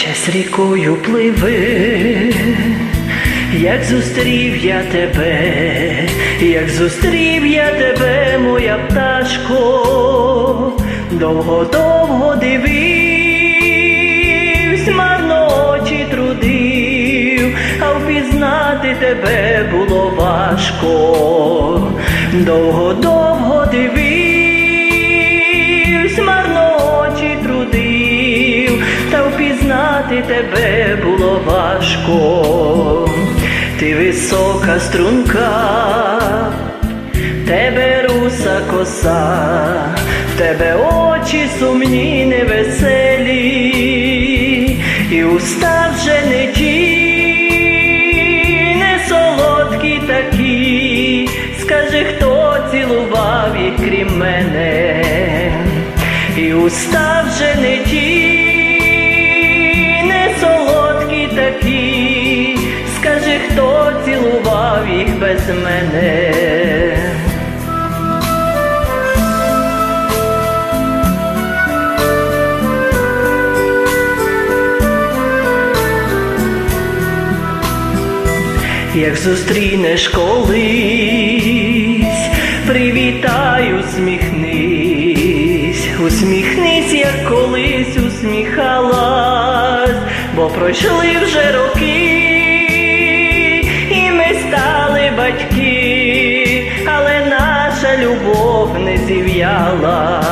Місяць рікою пливе, як зустрів я тебе, як зустрів я тебе, моя пташко, довго-довго дививсь, марно очі трудив, а впізнати тебе було важко, довго-довго дививсь, тебе було важко, ти висока струнка, тебе руса коса, в тебе очі сумні, невеселі, і уста вже не ті, не солодкі такі, скажи, хто цілував їх крім мене, і уста вже не ті, без мене. Як зустрінеш колись, привітай, усміхнись, усміхнись, як колись усміхалась, бо пройшли вже роки, наша любов не зів'яла,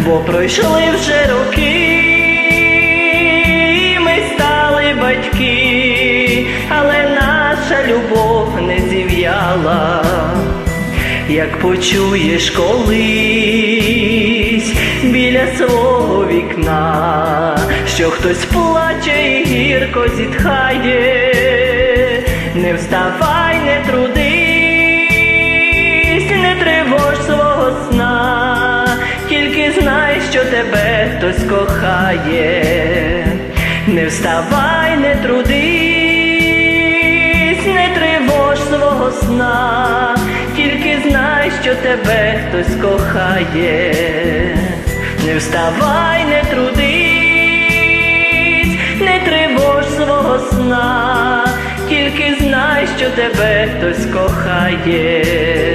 бо пройшли вже роки, ми стали батьки, але наша любов не зів'яла, як почуєш колись біля свого вікна, що хтось плаче і гірко зітхає, не вставай, не трудись, що тебе хтось кохає, не вставай, не трудись, не тривож свого сна, тільки знай, що тебе хтось кохає, не вставай, не трудись, не тривож свого сна, тільки знай, що тебе хтось кохає.